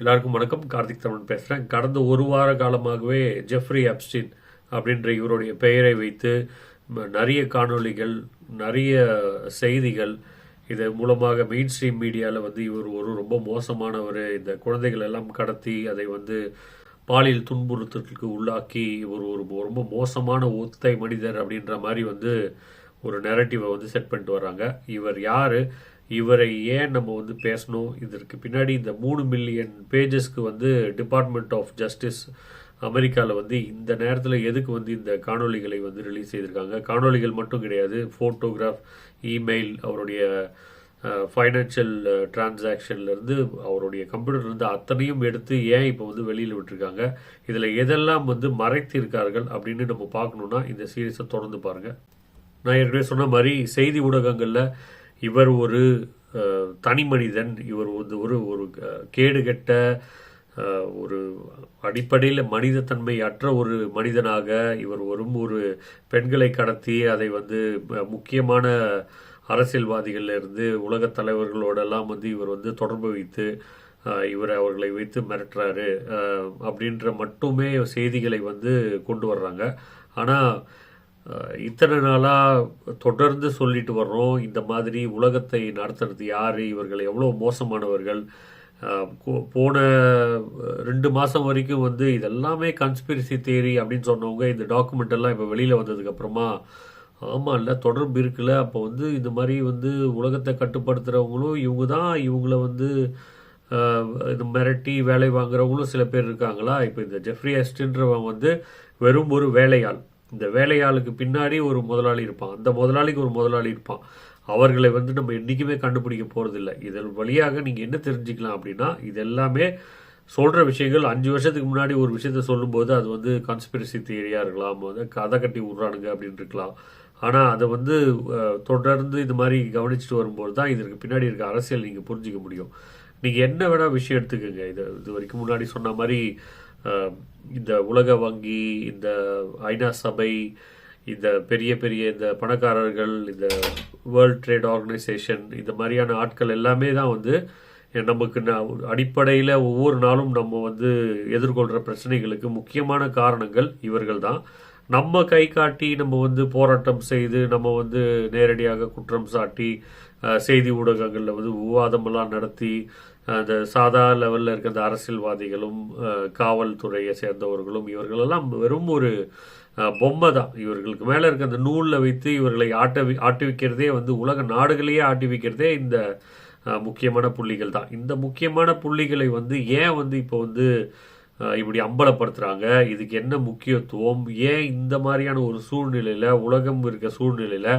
எல்லாருக்கும் வணக்கம். கார்த்திக் தமிழ் பேசுகிறேன் கடந்த ஒரு வார காலமாகவே ஜெஃப்ரி அப்ஸ்டின் அப்படின்ற இவருடைய பெயரை வைத்து நிறைய காணொளிகள் நிறைய செய்திகள் இது மூலமாக மெயின் ஸ்ட்ரீம் மீடியாவில் வந்து இவர் ஒரு ரொம்ப மோசமானவர். இந்த குழந்தைகள் எல்லாம் கடத்தி அதை வந்து பாலியல் துன்புறுத்தலுக்கு உள்ளாக்கி இவர் ஒரு ரொம்ப மோசமான ஒத்தை மனிதர் அப்படின்ற மாதிரி வந்து ஒரு நெரட்டிவை வந்து செட் பண்ணிட்டு வர்றாங்க இவர் யார்? இவரை ஏன் நம்ம வந்து பேசணும்? இதற்கு பின்னாடி இந்த மூணு மில்லியன் பேஜஸ்க்கு வந்து டிபார்ட்மெண்ட் ஆஃப் ஜஸ்டிஸ் அமெரிக்காவில் வந்து இந்த நேரத்தில் எதுக்கு வந்து இந்த காணொளிகளை வந்து ரிலீஸ் செய்திருக்காங்க? காணொளிகள் மட்டும் கிடையாது. ஃபோட்டோகிராஃப் இமெயில் அவருடைய ஃபைனான்ஷியல் டிரான்சாக்ஷன்லேருந்து அவருடைய கம்ப்யூட்டர்லேருந்து அத்தனையும் எடுத்து ஏன் இப்போ வந்து வெளியில் விட்டுருக்காங்க? இதில் எதெல்லாம் வந்து மறைத்திருக்கார்கள் அப்படின்னு நம்ம பார்க்கணுன்னா இந்த சீரீஸை தொடர்ந்து பாருங்கள் நான் ஏற்கனவே சொன்ன மாதிரி செய்தி ஊடகங்களில் இவர் ஒரு தனி மனிதன். இவர் வந்து ஒரு ஒரு கேடுகட்ட ஒரு அடிப்படையில் மனிதத்தன்மை அற்ற ஒரு மனிதனாக இவர் வரும். ஒரு பெண்களை கடத்தி அதை வந்து முக்கியமான அரசியல்வாதிகளிலிருந்து உலகத் தலைவர்களோடெல்லாம் வந்து இவர் வந்து தொடர்பு வைத்து இவர் அவர்களை வைத்து மிரட்டுறாரு. அப்படின்ற மட்டுமே செய்திகளை வந்து கொண்டு வர்றாங்க. ஆனால் இத்தனை நாளாக தொடர்ந்து சொல்லிட்டு வர்றோம். இந்த மாதிரி உலகத்தை நடத்துறது யார்? இவர்கள் எவ்வளோ மோசமானவர்கள்? போன ரெண்டு மாதம் வரைக்கும் வந்து இதெல்லாமே கன்ஸ்பிரசி தேரி அப்படின்னு சொன்னவங்க இந்த டாக்குமெண்ட் எல்லாம் இப்போ வெளியில் வந்ததுக்கப்புறமா ஆமாம் இல்லை தொடர்பு இருக்குல்ல. அப்போ வந்து இந்த மாதிரி வந்து உலகத்தை கட்டுப்படுத்துகிறவங்களும் இவங்க தான் இவங்கள வந்து இது மிரட்டி வேலை வாங்குறவங்களும் சில பேர் இருக்காங்களா? இப்போ இந்த ஜெஃப்ரி அஸ்டின்றவன் வந்து வெறும் ஒரு வேலையாள். இந்த வேலையாளுக்கு பின்னாடி ஒரு முதலாளி இருப்பான். அந்த முதலாளிக்கு ஒரு முதலாளி இருப்பான். அவர்களை வந்து நம்ம என்றைக்குமே கண்டுபிடிக்க போகிறதில்ல இதன் வழியாக நீங்கள் என்ன தெரிஞ்சுக்கலாம் அப்படின்னா இது எல்லாமே சொல்கிற விஷயங்கள் அஞ்சு வருஷத்துக்கு முன்னாடி ஒரு விஷயத்த சொல்லும்போது அது வந்து கான்ஸ்பிரசி தியரியாக இருக்கலாம் வந்து கதை கட்டி விட்றானுங்க அப்படின்னு இருக்கலாம். ஆனால் அதை வந்து தொடர்ந்து இது மாதிரி கவனிச்சுட்டு வரும்போது தான் இதற்கு பின்னாடி இருக்க அரசியல் நீங்கள் புரிஞ்சிக்க முடியும். நீங்கள் என்ன வேணால் விஷயம் எடுத்துக்கோங்க. இது இது வரைக்கும் முன்னாடி சொன்ன மாதிரி இந்த உலக வங்கி இந்த ஐநா சபை இந்த பெரிய பெரிய இந்த பணக்காரர்கள் இந்த வேர்ல்ட் ட்ரேட் ஆர்கனைசேஷன் இந்த மாதிரியான ஆட்கள் எல்லாமே தான் வந்து நமக்கு அடிப்படையில் ஒவ்வொரு நாளும் நம்ம வந்து எதிர்கொள்கிற பிரச்சனைகளுக்கு முக்கியமான காரணங்கள் இவர்கள் தான். நம்ம கை காட்டி நம்ம வந்து போராட்டம் செய்து நம்ம வந்து நேரடியாக குற்றம் சாட்டி செய்தி ஊடகங்களில் வந்து விவாதமெல்லாம் நடத்தி அந்த சாதா லெவலில் இருக்க அந்த அரசியல்வாதிகளும் காவல்துறையை சேர்ந்தவர்களும் இவர்களெல்லாம் வெறும் ஒரு பொம்மை தான். இவர்களுக்கு மேலே இருக்க அந்த நூலில் வைத்து இவர்களை ஆட்டவி ஆட்டி வைக்கிறதே வந்து உலக நாடுகளையே ஆட்டி வைக்கிறதே இந்த முக்கியமான புள்ளிகள் தான். இந்த முக்கியமான புள்ளிகளை வந்து ஏன் வந்து இப்போ வந்து இப்படி அம்பலப்படுத்துகிறாங்க இதுக்கு என்ன முக்கியத்துவம்? ஏன் இந்த மாதிரியான ஒரு சூழ்நிலையில் உலகம் இருக்க சூழ்நிலையில்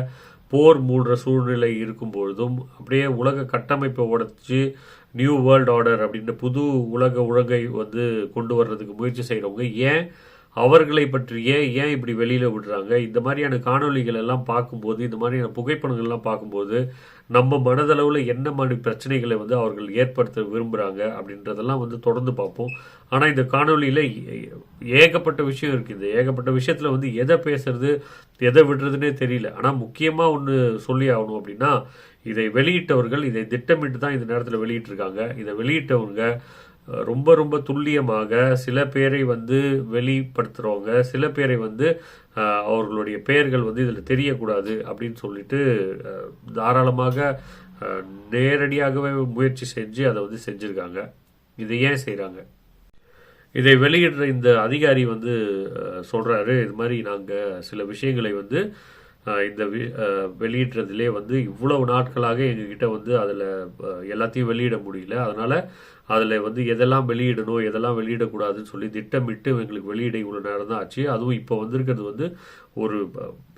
போர் மூடுற சூழ்நிலை இருக்கும் பொழுதும் அப்படியே உலக கட்டமைப்பை உடச்சி நியூ வேர்ல்ட் ஆர்டர் அப்படின்ற புது உலக ஒழுங்கை வந்து கொண்டு வர்றதுக்கு முயற்சி செய்கிறவங்க ஏன் அவர்களை பற்றி ஏன் இப்படி வெளியில் விடுறாங்க? இந்த மாதிரியான காணொலிகள் எல்லாம் பார்க்கும்போது இந்த மாதிரியான புகைப்படங்கள் எல்லாம் பார்க்கும்போது நம்ம மனதளவில் என்ன மாதிரி பிரச்சனைகளை வந்து அவர்கள் ஏற்படுத்த விரும்புகிறாங்க அப்படின்றதெல்லாம் வந்து தொடர்ந்து பார்ப்போம். ஆனால் இந்த காணொளியில் ஏகப்பட்ட விஷயம் இருக்குது இந்த ஏகப்பட்ட விஷயத்தில் வந்து எதை பேசுறது எதை விடுறதுனே தெரியல. ஆனால் முக்கியமாக ஒன்று சொல்லி ஆகணும் அப்படின்னா இதை வெளியிட்டவர்கள் இதை திட்டமிட்டு தான் இந்த நேரத்தில் வெளியிட்டிருக்காங்க. இதை வெளியிட்டவங்க ரொம்ப ரொம்ப துல்லியமாக சில பேரை வந்து வெளிப்படுத்துகிறவங்க சில பேரை வந்து அவர்களுடைய பெயர்கள் வந்து இதில் தெரியக்கூடாது அப்படின்னு சொல்லிட்டு தாராளமாக நேரடியாகவே முயற்சி செஞ்சு அதை வந்து செஞ்சுருக்காங்க. இதை ஏன் செய்கிறாங்க இதை வெளியிடுற இந்த அதிகாரி வந்து சொல்கிறாரு சொல்றாரு இது மாதிரி நாங்கள் சில விஷயங்களை வந்து இந்த வெளியிடுறதுலே வந்து இவ்வளவு நாட்களாக எங்ககிட்ட வந்து அதில் எல்லாத்தையும் வெளியிட முடியல. அதனால் அதில் வந்து எதெல்லாம் வெளியிடணும் எதெல்லாம் வெளியிடக்கூடாதுன்னு சொல்லி திட்டமிட்டு எங்களுக்கு வெளியிட இவ்வளோ நேரம் தான் ஆச்சு. அதுவும் இப்போ வந்திருக்கிறது வந்து ஒரு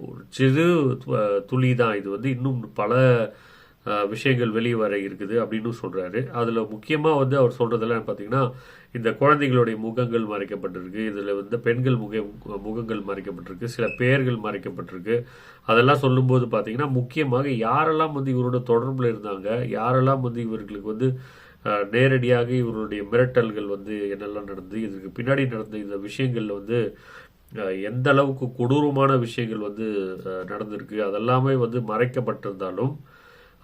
ஒரு சிறு துளி தான். இது வந்து இன்னும் பல விஷயங்கள் வெளியே வர இருக்குது அப்படின்னு சொல்கிறாரு அதில் முக்கியமாக வந்து அவர் சொல்கிறதெல்லாம் பார்த்தீங்கன்னா இந்த குழந்தைகளுடைய முகங்கள் மறைக்கப்பட்டிருக்கு. இதில் வந்து பெண்கள் முக முகங்கள் மறைக்கப்பட்டிருக்கு. சில பெயர்கள் மறைக்கப்பட்டிருக்கு. அதெல்லாம் சொல்லும்போது பார்த்தீங்கன்னா முக்கியமாக யாரெல்லாம் வந்து இவரோட தொடர்பில் இருந்தாங்க யாரெல்லாம் வந்து இவர்களுக்கு வந்து நேரடியாக இவருடைய மிரட்டல்கள் வந்து என்னெல்லாம் நடந்து இதுக்கு பின்னாடி நடந்த இந்த விஷயங்கள்ல வந்து எந்த அளவுக்கு கொடூரமான விஷயங்கள் வந்து நடந்திருக்கு அதெல்லாமே வந்து மறைக்கப்பட்டிருந்தாலும்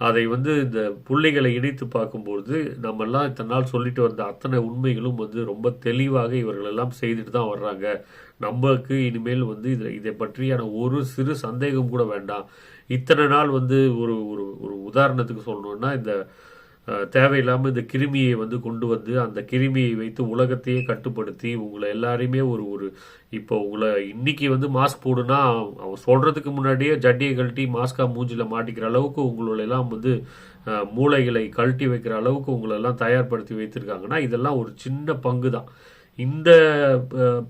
அதை வந்து இந்த பிள்ளைகளை இணைத்து பார்க்கும்பொழுது நம்மெல்லாம் இத்தனை நாள் சொல்லிட்டு வந்த அத்தனை உண்மைகளும் வந்து ரொம்ப தெளிவாக இவர்கள் எல்லாம் செய்துட்டு தான் வர்றாங்க. நம்மளுக்கு இனிமேல் வந்து இதை இதை பற்றியான ஒரு சிறு சந்தேகம் கூட வேண்டாம். இத்தனை நாள் வந்து ஒரு ஒரு ஒரு உதாரணத்துக்கு சொல்லணுன்னா இந்த தேவையில்லாமல் இந்த கிருமியை வந்து கொண்டு வந்து அந்த கிருமியை வைத்து உலகத்தையே கட்டுப்படுத்தி உங்களை எல்லாரையுமே ஒரு ஒரு இப்போ உங்களை இன்னைக்கு வந்து மாஸ்க் போடுனா அவன் சொல்கிறதுக்கு முன்னாடியே ஜட்டியை கழட்டி மாஸ்காக மூஞ்சில் மாட்டிக்கிற அளவுக்கு உங்களெல்லாம் வந்து மூளைகளை கழட்டி வைக்கிற அளவுக்கு உங்களை எல்லாம் தயார்படுத்தி வைத்திருக்காங்கன்னா இதெல்லாம் ஒரு சின்ன பங்கு தான். இந்த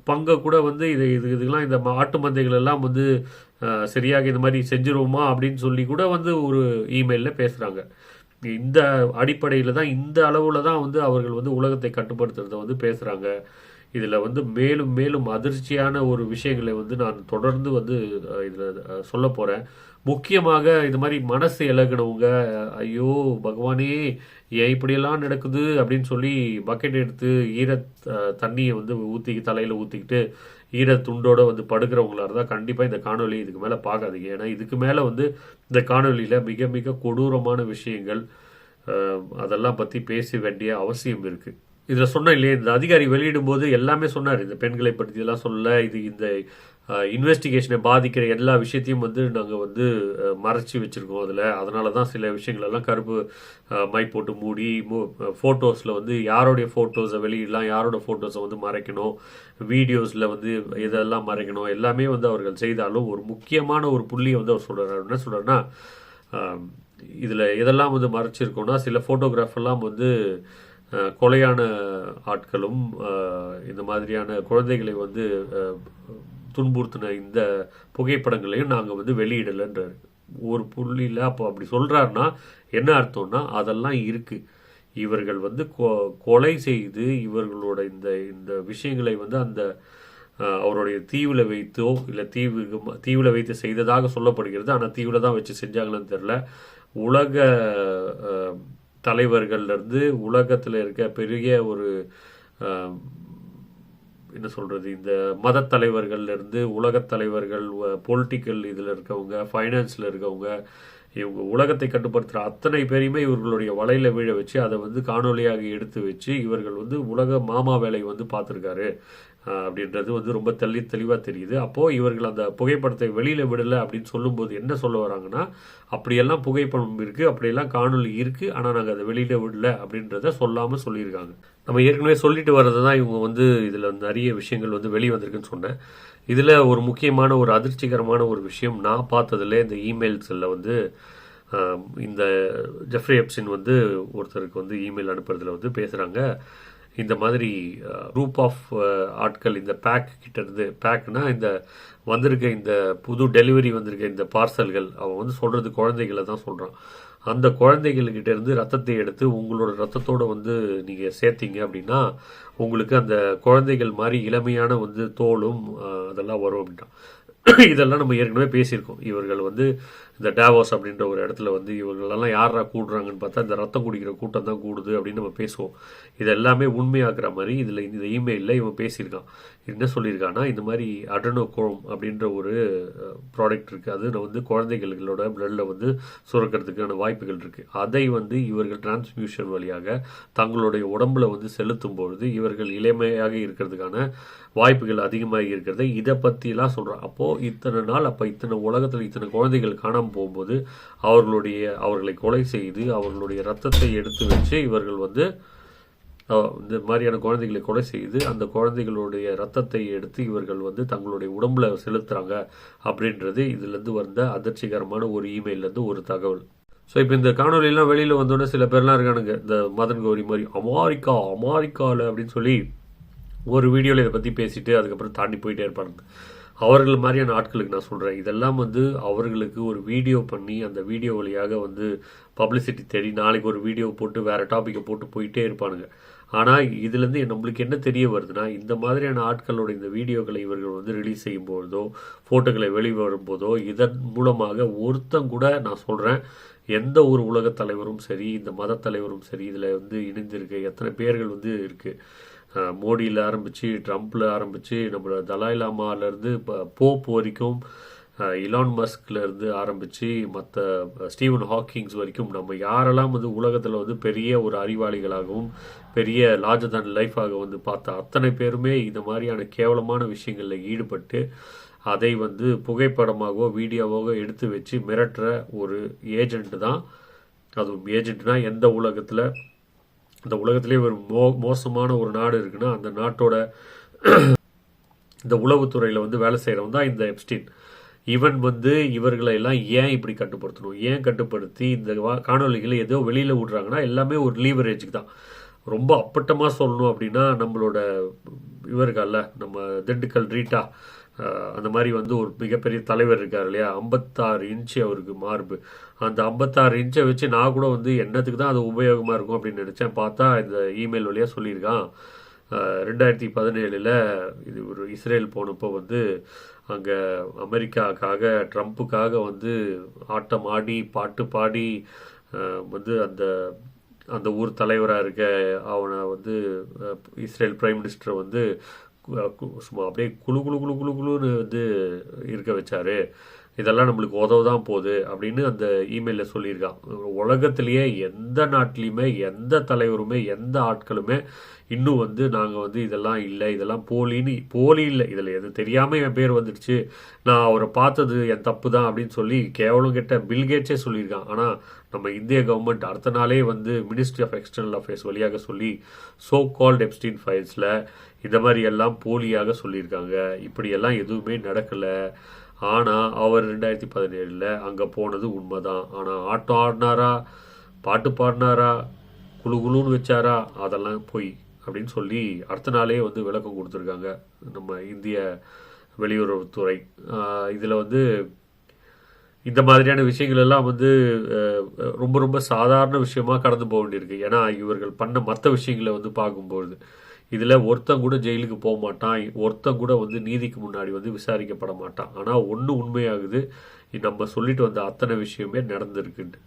பங்கை கூட வந்து இது இது இதுக்கெல்லாம் இந்த ஆட்டு மந்தைகள் எல்லாம் வந்து சரியாக இந்த மாதிரி செஞ்சிருவோமா அப்படின்னு சொல்லி கூட வந்து ஒரு இமெயிலில் பேசுகிறாங்க இந்த அடிப்படையில் தான் இந்த அளவில் தான் வந்து அவர்கள் வந்து உலகத்தை கட்டுப்படுத்துறத வந்து பேசுகிறாங்க இதில் வந்து மேலும் மேலும் அதிர்ச்சியான ஒரு விஷயங்களை வந்து நான் தொடர்ந்து வந்து இதில் சொல்ல போகிறேன் முக்கியமாக இது மாதிரி மனசு இலகுனவங்க ஐயோ பகவானே ஏன் இப்படியெல்லாம் நடக்குது? அப்படின்னு சொல்லி பக்கெட் எடுத்து ஈர தண்ணியை வந்து ஊற்றி தலையில் ஊற்றிக்கிட்டு ஈர துண்டோடு வந்து படுக்கிறவங்களா இருந்தால் கண்டிப்பாக இந்த காணொலி இதுக்கு மேலே பார்க்காதீங்க. ஏன்னா இதுக்கு மேலே வந்து இந்த காணொலியில் மிக மிக கொடூரமான விஷயங்கள் அதெல்லாம் பற்றி பேச வேண்டிய அவசியம் இருக்குது இதில் சொன்னேன் இல்லையா? இந்த அதிகாரி வெளியிடும் போது எல்லாமே சொன்னார். இந்த பெண்களை பற்றி இதெல்லாம் சொல்ல இது இந்த இன்வெஸ்டிகேஷனை பாதிக்கிற எல்லா விஷயத்தையும் வந்து நாங்கள் வந்து மறைச்சி வச்சுருக்கோம் அதில். அதனால தான் சில விஷயங்களெல்லாம் கருப்பு மை போட்டு மூடி ஃபோட்டோஸில் வந்து யாரோடைய ஃபோட்டோஸை வெளியிடலாம் யாரோட ஃபோட்டோஸை வந்து மறைக்கணும் வீடியோஸில் வந்து இதெல்லாம் மறைக்கணும் எல்லாமே வந்து அவர்கள் செய்தாலும் ஒரு முக்கியமான ஒரு புள்ளியை வந்து அவர் சொல்கிறார் என்ன சொல்கிறாருன்னா இதில் எதெல்லாம் வந்து மறைச்சிருக்கோம்னா சில ஃபோட்டோகிராஃபெல்லாம் வந்து கொலையான ஆட்களும் இந்த மாதிரியான குழந்தைகளை வந்து துன்புறுத்தின இந்த புகைப்படங்களையும் நாங்கள் வந்து வெளியிடலைன்றாரு. ஒரு புள்ளியில் அப்போ அப்படி சொல்கிறாருன்னா என்ன அர்த்தம்னா அதெல்லாம் இருக்குது இவர்கள் வந்து கொ- கொலை செய்து இவர்களோட இந்த இந்த விஷயங்களை வந்து அந்த அவருடைய தீவில் வைத்தோ இல்லை தீவு தீவில் வைத்து செய்ததாக சொல்லப்படுகிறது. ஆனால் தீவில் தான் வச்சு செஞ்சாங்களான்னு தெரில உலக தலைவர்கள்லேருந்து உலகத்தில் இருக்க பெரிய ஒரு என்ன சொல்கிறது இந்த மத தலைவர்கள்லேருந்து உலகத் தலைவர்கள் பொலிட்டிக்கல் இதில் இருக்கவங்க ஃபைனான்ஸில் இருக்கவங்க இவங்க உலகத்தை கட்டுப்படுத்துகிற அத்தனை பேரையுமே இவர்களுடைய வலையில் வீழ வச்சு அதை வந்து காணொளியாக எடுத்து வச்சு இவர்கள் வந்து உலக மாமா வேலை வந்து பார்த்துருக்காரு. அப்படின்றது வந்து ரொம்ப தெளி தெளிவாக தெரியுது. அப்போது இவர்கள் அந்த புகைப்படத்தை வெளியில் விடலை அப்படின்னு சொல்லும்போது என்ன சொல்ல வராங்கன்னா அப்படியெல்லாம் புகைப்படம் இருக்குது அப்படியெல்லாம் காணொளி இருக்குது ஆனால் நாங்கள் அதை வெளியில் விடல அப்படின்றத சொல்லாமல் சொல்லியிருக்காங்க. நம்ம ஏற்கனவே சொல்லிட்டு வர்றது தான் இவங்க வந்து இதில் நிறைய விஷயங்கள் வந்து வெளியே வந்திருக்குன்னு சொன்னேன். இதில் ஒரு முக்கியமான ஒரு அதிர்ச்சிகரமான ஒரு விஷயம் நான் பார்த்ததில் இந்த இமெயில்ஸில் வந்து இந்த ஜெஃப்ரி எப்சின் வந்து ஒருத்தருக்கு வந்து இமெயில் அனுப்புறதுல வந்து பேசுகிறாங்க இந்த மாதிரி குரூப் ஆஃப் ஆட்கள் இந்த பேக் கிட்டேருந்து பேக்னா இந்த வந்திருக்க இந்த புது டெலிவரி வந்திருக்க இந்த பார்சல்கள் அவன் வந்து சொல்கிறது குழந்தைகளை தான் சொல்கிறான் அந்த குழந்தைகள்கிட்ட இருந்து ரத்தத்தை எடுத்து உங்களோட ரத்தத்தோடு வந்து நீங்கள் சேர்த்தீங்க அப்படின்னா உங்களுக்கு அந்த குழந்தைகள் மாதிரி இளமையான வந்து தோலும் அதெல்லாம் வரும் அப்படின்ட்டான். இதெல்லாம் நம்ம ஏற்கனவே பேசியிருக்கோம். இவர்கள் வந்து இந்த டேவோஸ் அப்படின்ற ஒரு இடத்துல வந்து இவர்களெல்லாம் யாரா கூடுறாங்கன்னு பார்த்தா இந்த ரத்தம் குடிக்கிற கூட்டம் தான் கூடுது அப்படின்னு நம்ம பேசுவோம். இது எல்லாமே உண்மையாக்குற மாதிரி இதில் இந்த இமெயிலில் இவன் பேசியிருக்கான். என்ன சொல்லியிருக்கான்னா இந்த மாதிரி அடனோகோம் அப்படின்ற ஒரு ப்ராடக்ட் இருக்குது அது வந்து குழந்தைகளோட பிளட்டில் வந்து சுரக்கிறதுக்கான வாய்ப்புகள் இருக்குது அதை வந்து இவர்கள் டிரான்ஸ்மியூஷன் வழியாக தங்களுடைய உடம்புல வந்து செலுத்தும் பொழுது இவர்கள் இளமையாக இருக்கிறதுக்கான வாய்ப்புகள் அதிகமாக இருக்கிறது. இதை பற்றிலாம் சொல்கிறான் அப்போது இத்தனை நாள் அப்போ இத்தனை உலகத்தில் இத்தனை குழந்தைகள் காணாமல் போகும்போது அவர்களுடைய அவர்களை கொலை செய்து அவர்களுடைய ரத்தத்தை எடுத்து வச்சு இவர்கள் வந்து இந்த மாதிரியான குழந்தைகளை கொலை செய்து அந்த குழந்தைகளுடைய ரத்தத்தை எடுத்து இவர்கள் வந்து தங்களுடைய உடம்புல செலுத்துகிறாங்க அப்படின்றது இதுலேருந்து வந்த அதிர்ச்சிகரமான ஒரு இமெயிலேருந்து ஒரு தகவல். ஸோ இப்போ இந்த காணொலியெல்லாம் வெளியில் வந்தோடனே சில பேர்லாம் இருக்கானுங்க. இந்த மதன் கௌரி மாதிரி அமெரிக்கா அமெரிக்காவில் அப்படின்னு சொல்லி ஒரு வீடியோவில் இதை பற்றி பேசிட்டு அதுக்கப்புறம் தாண்டி போயிட்டே இருப்பாங்க அவர்கள் மாதிரியான ஆட்களுக்கு நான் சொல்கிறேன் இதெல்லாம் வந்து அவர்களுக்கு ஒரு வீடியோ பண்ணி அந்த வீடியோ வழியாக வந்து பப்ளிசிட்டி தேடி நாளைக்கு ஒரு வீடியோ போட்டு வேறு டாப்பிக்கை போட்டு போயிட்டே இருப்பானுங்க. ஆனால் இதுலேருந்து நம்மளுக்கு என்ன தெரிய வருதுன்னா இந்த மாதிரியான ஆட்களோட இந்த வீடியோக்களை இவர்கள் வந்து ரிலீஸ் செய்யும்போதோ ஃபோட்டோக்களை வெளிவரும்போதோ இதன் மூலமாக ஒருத்தம் கூட நான் சொல்கிறேன் எந்த ஒரு உலகத் தலைவரும் சரி இந்த மத தலைவரும் சரி இதில் வந்து இணைந்திருக்கு எத்தனை பேர்கள் வந்து இருக்குது மோடியில் ஆரம்பித்து ட்ரம்ப்பில் ஆரம்பித்து நம்மளோட தலாய் லாமாலேருந்து இப்போ போப் வரைக்கும் இலான் மஸ்க்லேருந்து ஆரம்பித்து மற்ற ஸ்டீவன் ஹாக்கிங்ஸ் வரைக்கும் நம்ம யாரெல்லாம் வந்து உலகத்தில் வந்து பெரிய ஒரு அறிவாளிகளாகவும் பெரிய லார்ஜர் தன் லைஃபாக வந்து பார்த்த அத்தனை பேருமே இந்த மாதிரியான கேவலமான விஷயங்களில் ஈடுபட்டு அதை வந்து புகைப்படமாகவோ வீடியோவாகவோ எடுத்து வச்சு மிரட்டுற ஒரு ஏஜென்ட் தான். அதுவும் ஏஜென்ட்னா எந்த உலகத்தில் இந்த உலகத்திலே ஒரு மோ மோசமான ஒரு நாடு இருக்குன்னா அந்த நாட்டோட இந்த உளவுத்துறையில் வந்து வேலை செய்கிறவன் தான் இந்த எப்ஸ்டீன். இவன் வந்து இவர்களை எல்லாம் ஏன் இப்படி கட்டுப்படுத்தணும்? ஏன் கட்டுப்படுத்தி இந்த வா- ஏதோ வெளியில் விடுறாங்கன்னா எல்லாமே ஒரு லீவரேஜுக்கு தான். ரொம்ப அப்பட்டமாக சொல்லணும் அப்படின்னா நம்மளோட இவர்கள்ல நம்ம திண்டுக்கல் ரீட்டா அந்த மாதிரி வந்து ஒரு மிகப்பெரிய தலைவர் இருக்கார் இல்லையா? ஐம்பத்தாறு இன்ச்சு அவருக்கு மார்பு. அந்த ஐம்பத்தாறு இன்ச்சை வச்சு நான் கூட வந்து என்னத்துக்கு தான் அது உபயோகமாக இருக்கும் அப்படின்னு நினச்சேன். பார்த்தா இந்த இமெயில் வழியாக சொல்லியிருக்கான். ரெண்டாயிரத்தி பதினேழில் இது ஒரு இஸ்ரேல் போனப்போ வந்து அங்கே அமெரிக்காக்காக ட்ரம்ப்புக்காக வந்து ஆட்டம் ஆடி பாட்டு பாடி வந்து அந்த அந்த ஊர் தலைவராக இருக்க அவனை வந்து இஸ்ரேல் பிரைம் மினிஸ்டரை வந்து சும்மா அப்படியே குழு குழு குழு குழு குழுன்னு வந்து இருக்க வச்சாரு. இதெல்லாம் நம்மளுக்கு உதவு தான் போகுது அப்படின்னு அந்த இமெயிலில் சொல்லியிருக்கான். உலகத்திலேயே எந்த நாட்டிலையுமே எந்த தலைவருமே எந்த ஆட்களுமே இன்னும் வந்து நாங்கள் வந்து இதெல்லாம் இல்லை இதெல்லாம் போலின்னு போலி இல்லை. இதில் எது தெரியாமல் என் பேர் வந்துடுச்சு. நான் அவரை பார்த்தது என் தப்பு தான் அப்படின்னு சொல்லி கேவலம் கிட்ட பில்கேட்ஸே சொல்லியிருக்கான். ஆனால் நம்ம இந்திய கவர்மெண்ட் அடுத்த நாளே வந்து மினிஸ்ட்ரி ஆஃப் எக்ஸ்டர்னல் அஃபேர்ஸ் வழியாக சொல்லி சோ கால்ட் எப்ஸ்டீன் ஃபைல்ஸில் இந்த மாதிரி எல்லாம் போலியாக சொல்லியிருக்காங்க. இப்படியெல்லாம் எதுவுமே நடக்கலை. ஆனால் அவர் ரெண்டாயிரத்தி பதினேழில் அங்கே போனது உண்மைதான். ஆனால் ஆட்டம் ஆடினாரா? பாட்டு பாடினாரா? குழு குழுன்னு வச்சாரா? அதெல்லாம் பொய் அப்படின்னு சொல்லி அடுத்த நாளே வந்து விளக்கம் கொடுத்துருக்காங்க நம்ம இந்திய வெளியுறவுத்துறை. இதில் வந்து இந்த மாதிரியான விஷயங்கள் எல்லாம் வந்து ரொம்ப ரொம்ப சாதாரண விஷயமா கடந்து போக வேண்டியிருக்கு. ஏன்னா இவர்கள் பண்ண மற்ற விஷயங்களை வந்து பார்க்கும்பொழுது இதில் ஒருத்தன் கூட ஜெயிலுக்கு போக மாட்டான். ஒருத்தன் கூட வந்து நீதிக்கு முன்னாடி வந்து விசாரிக்கப்பட மாட்டான். ஆனால் ஒன்று உண்மையாகுது. நம்ம சொல்லிட்டு வந்த அத்தனை விஷயமே நடந்திருக்குன்னு